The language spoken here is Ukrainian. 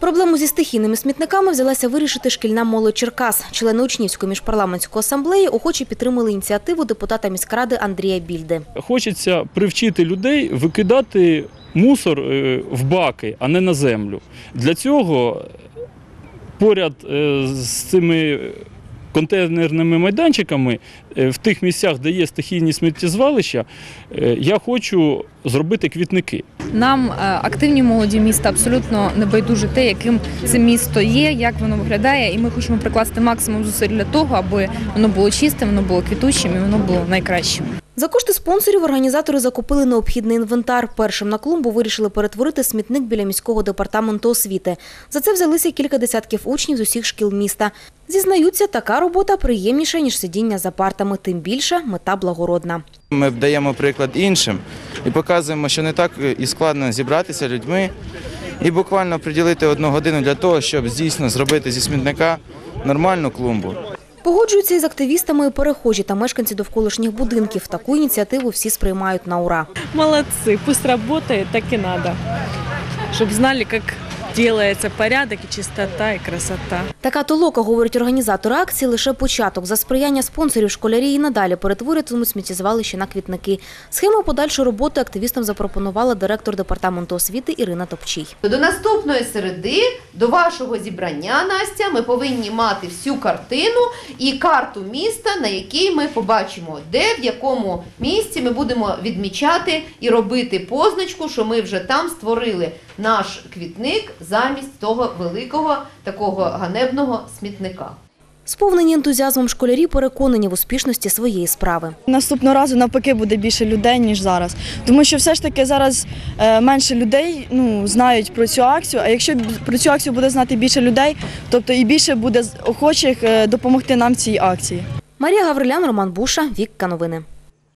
Проблему зі стихійними смітниками взялася вирішити шкільна молодь Черкас. Члени учнівської міжпарламентської асамблеї охоче підтримали ініціативу депутата міськради Андрія Більди. Хочеться привчити людей викидати мусор е, в баки, а не на землю. Для цього поряд е, з цими контейнерними майданчиками е, в тих місцях, де є стихійні сміттєзвалища, е, я хочу зробити квітники. Нам е, активні молоді міста абсолютно не байдуже те, яким це місто є, як воно виглядає, і ми хочемо прикласти максимум зусиль для того, аби воно було чистим, воно було квітучим і воно було найкращим. За кошти спонсорів організатори закупили необхідний інвентар. Першим на клумбу вирішили перетворити смітник біля міського департаменту освіти. За це взялися кілька десятків учнів з усіх шкіл міста. Зізнаються, така робота приємніша, ніж сидіння за партами, тим більше мета благородна. Ми даємо приклад іншим і показуємо, що не так і складно зібратися людьми і буквально приділити одну годину для того, щоб дійсно зробити зі смітника нормальну клумбу. Погоджуються із активістами і перехожі та мешканці довколишніх будинків. Таку ініціативу всі сприймають на ура. Молодці, пусть працює, так і треба, щоб знали, как делается порядок и чистота, и красота. Така толока, говорять організатори акції, лише початок. За сприяння спонсорів школярі і надалі перетворюватимуть сміттєзвалище на квітники. Схему подальшої роботи активістам запропонувала директор департаменту освіти Ірина Топчій. До наступної середи, до вашого зібрання, Настя, ми повинні мати всю картину і карту міста, на якій ми побачимо, де в якому місці ми будемо відмічати і робити позначку, що ми вже там створили наш квітник замість того великого такого ганебного смітника. Сповнені ентузіазмом школярі переконані в успішності своєї справи. Наступного разу навпаки буде більше людей, ніж зараз. Тому що все ж таки зараз е, менше людей ну, знають про цю акцію. А якщо про цю акцію буде знати більше людей, тобто і більше буде охочих е, допомогти нам цій акції. Марія Гаврилян, Роман Буша, Вікка Новини.